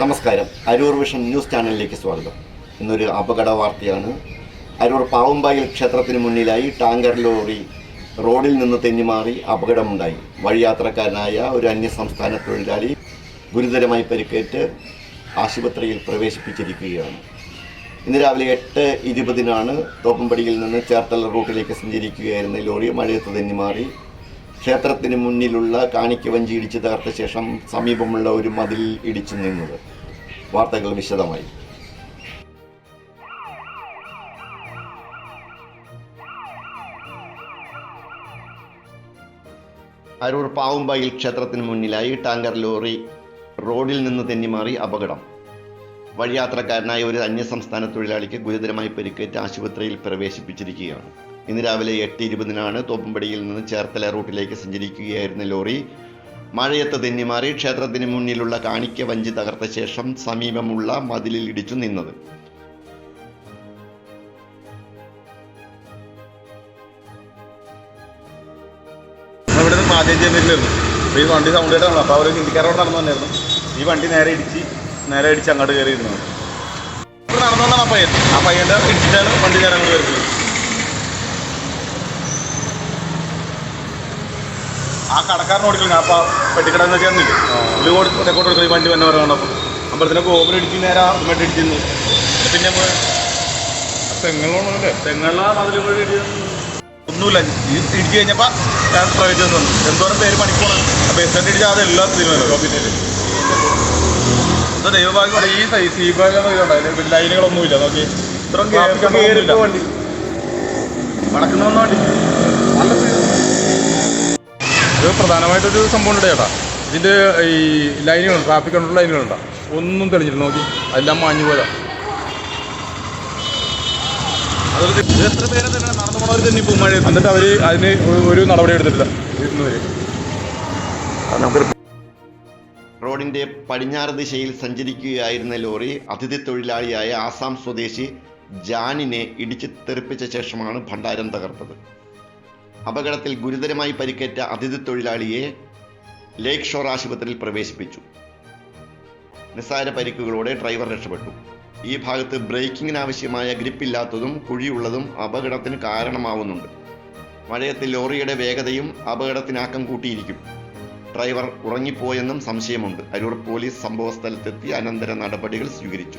നമസ്കാരം. Aroor vision news ചാനലിലേക്ക് സ്വാഗതം. ഇന്നൊരു അപകട വാർത്തയാണ്. അരൂർ പാവുമ്പായിൽ ക്ഷേത്രത്തിന് മുന്നിലായി ടാങ്കർ ലോറി റോഡിൽ നിന്ന് തെന്നിമാറി അപകടമുണ്ടായി. വഴിയാത്രക്കാരനായ ഒരു അന്യസംസ്ഥാന തൊഴിലാളി ഗുരുതരമായി പരിക്കേറ്റ് ആശുപത്രിയിൽ പ്രവേശിപ്പിച്ചിരിക്കുകയാണ്. ഇന്ന് രാവിലെ എട്ട് ഇരുപതിനാണ് തോപ്പമ്പടിയിൽ നിന്ന് ചേർത്തല റൂട്ടിലേക്ക് സഞ്ചരിക്കുകയായിരുന്ന ലോറി മഴയത്ത് തെന്നിമാറി ക്ഷേത്രത്തിന് മുന്നിലുള്ള കാണിക്ക വഞ്ചി ഇടിച്ച് തകർത്ത ശേഷം സമീപമുള്ള ഒരു മതിൽ ഇടിച്ചു നിന്നത്. വാർത്തകൾ വിശദമായി. അരൂർ പാവുമ്പായിൽ ക്ഷേത്രത്തിന് മുന്നിലായി ടാങ്കർ ലോറി റോഡിൽ നിന്ന് തെന്നിമാറി അപകടം. വഴിയാത്രക്കാരനായ ഒരു അന്യസംസ്ഥാന തൊഴിലാളിക്ക് ഗുരുതരമായി പരിക്കേറ്റ് ആശുപത്രിയിൽ പ്രവേശിപ്പിച്ചിരിക്കുകയാണ്. ഇന്ന് രാവിലെ എട്ട് ഇരുപതിനാണ് തോപ്പുംപടിയിൽ നിന്ന് ചേർത്തല റൂട്ടിലേക്ക് സഞ്ചരിക്കുകയായിരുന്ന ലോറി. മഴയത്ത് തെന്നിമാറി ക്ഷേത്രത്തിന് മുന്നിലുള്ള കാണിക്ക വഞ്ചി തകർത്ത ശേഷം സമീപമുള്ള മതിലിൽ ഇടിച്ചു നിന്നത്. ഇവിടെ നിന്ന് മാതേജി അപ്പോൾ ഈ വണ്ടി സൗണ്ട് കേട്ടാണല്ലോ അപ്പോൾ അവർ ഹിന്ദിക്കാരോട് നടന്നു തന്നെയായിരുന്നു ഈ വണ്ടി നേരെ ഇടിച്ച് നേരെ ഇടിച്ച് അങ്ങോട്ട് കയറിയിരുന്നു. നടന്നു വന്നാണ് ആ പയ്യൻ. ആ പയ്യന്റെ ഇടിച്ചിട്ടാണ് വണ്ടി നേരെ അങ്ങോട്ട് വരുന്നത്. ആ കടക്കാരൻ ഓടിക്കണം അപ്പോൾ പെട്ടിക്കട എന്ന് വെച്ചാൽ പുള്ളി കൊടുത്ത് തെക്കോട്ട് കൊടുക്കുന്നു ഈ വണ്ടി വന്നെ പറയുന്നത് അപ്പോൾ അമ്പലത്തിനൊക്കെ ഗോപുരം ഇടിച്ച് നേരെ അതുമായിട്ട് ഇടിച്ചിരുന്നു പിന്നെ തെങ്ങളോണല്ലേ തെങ്ങുകളാണല്ലേ മതിൽ ഇടിച്ചു ഒന്നുമില്ല. ഇടിച്ചു കഴിഞ്ഞപ്പോൾ ഞാൻ പ്രൈവറ്റ് വന്നു. എന്തോരം പേര് പണിക്കോണം. അപ്പോൾ എസ് എൻ ഇടിച്ചാൽ അതെല്ലാം തീരുമാനം പിന്നെ ദൈവഭാഗ്യം ഈ സൈസ് ഈ ഭാഗം ലൈനുകളൊന്നുമില്ല നോക്കി. ഇത്രയും വണ്ടി നടക്കുന്ന വന്ന വണ്ടി. ഇത് പ്രധാനമായിട്ടൊരു സംഭവം ഉണ്ട് ചേട്ടാ. ഇതിന്റെ ഈ ലൈനുകൾ ട്രാഫിക് കൺട്രോൾ ലൈനുകളുണ്ടോ. ഒന്നും തെളിഞ്ഞില്ല നോക്കി. എല്ലാം മാഞ്ഞു പോയതാ. എന്നിട്ട് അവർ അതിന് ഒരു- നടപടി എടുത്തിട്ടില്ല. റോഡിന്റെ പടിഞ്ഞാറ് ദിശയിൽ സഞ്ചരിക്കുകയായിരുന്ന ലോറി അതിഥി തൊഴിലാളിയായ ആസാം സ്വദേശി ജാനിനെ ഇടിച്ചു തെറിപ്പിച്ച ശേഷമാണ് ഭണ്ഡാരം തകർത്തത്. അപകടത്തിൽ ഗുരുതരമായി പരിക്കേറ്റ അതിഥി തൊഴിലാളിയെ ലേക്ക് ഷോർ ആശുപത്രിയിൽ പ്രവേശിപ്പിച്ചു. നിസ്സാര പരിക്കുകളോടെ ഡ്രൈവർ രക്ഷപ്പെട്ടു. ഈ ഭാഗത്ത് ബ്രേക്കിങ്ങിന് ആവശ്യമായ ഗ്രിപ്പില്ലാത്തതും കുഴിയുള്ളതും അപകടത്തിന് കാരണമാവുന്നുണ്ട്. മഴയത്ത് ലോറിയുടെ വേഗതയും അപകടത്തിനാക്കം കൂട്ടിയിരിക്കും. ഡ്രൈവർ ഉറങ്ങിപ്പോയെന്നും സംശയമുണ്ട്. അരൂർ പോലീസ് സംഭവസ്ഥലത്തെത്തി അനന്തര നടപടികൾ സ്വീകരിച്ചു.